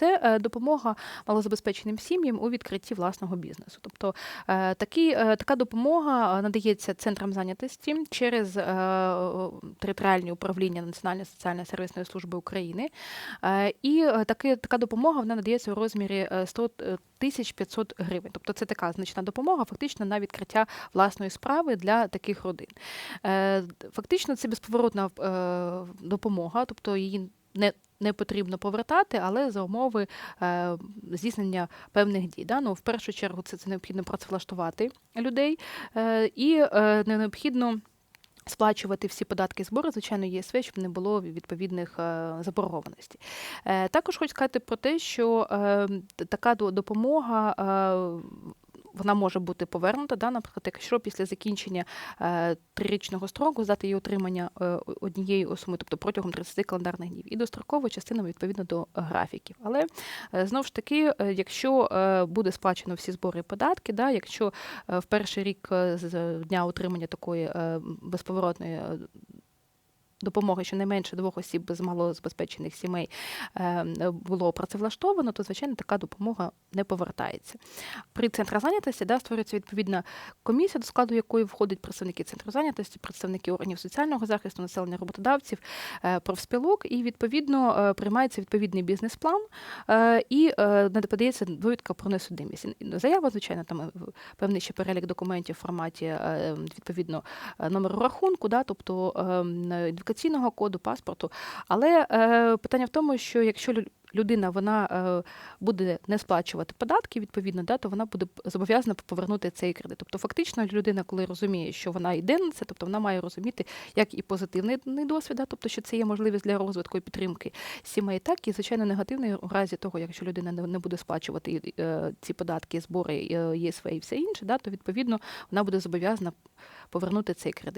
це е, допомога малозабезпеченим сім'ям у відкритті власного бізнесу. Тобто е, такі, е, така допомога надається центрам зайнятості через територіальні управління Національної соціальної сервісної служби України. І таки, така допомога вона надається у розмірі е, 100 тисяч 500 гривень. Тобто це така значна допомога, фактично на відкриття власної справи для таких родин. Фактично, це безповоротна допомога, тобто її не не потрібно повертати, але за умови е, здійснення певних дій. Да? Ну, в першу чергу це, це необхідно працевлаштувати людей е, і е, не необхідно. Сплачувати всі податки і збори, звичайно, ЄСВ, щоб не було відповідних заборгованостей. Також хочу сказати про те, що е, така до- допомога. Вона може бути повернута, да, наприклад, якщо після закінчення е, трирічного строку здати її отримання е, однієї суми, тобто протягом 30 календарних днів, і достроково частинами відповідно до графіків. Але е, знову ж таки, якщо буде сплачено всі збори податки, да, якщо в перший рік з дня отримання такої безповоротної допомоги щонайменше двох осіб з малозабезпечених сімей е, було працевлаштовано, то звичайно така допомога не повертається. При центрах зайнятості да, створюється відповідна комісія, до складу якої входять представники центру зайнятості, представники органів соціального захисту, населення роботодавців, е, профспілок, і відповідно е, приймається відповідний бізнес-план і е, надається довідка про несудимість. Заява, звичайно, там певний ще перелік документів в форматі відповідно номеру рахунку, да, тобто ем, ідентифікаційного коду, паспорту. Але е, питання в тому, що якщо лю- людина вона е, буде не сплачувати податки, відповідно, да, то вона буде зобов'язана повернути цей кредит. Тобто, фактично, людина, коли розуміє, що вона йде на це, тобто вона має розуміти як і позитивний досвід, да, тобто, що це є можливість для розвитку і підтримки сімей, так і звичайно негативний у разі того, якщо людина не, не буде сплачувати е, ці податки, збори, е, ЄСВ і все інше, да, то відповідно вона буде зобов'язана повернути цей кредит.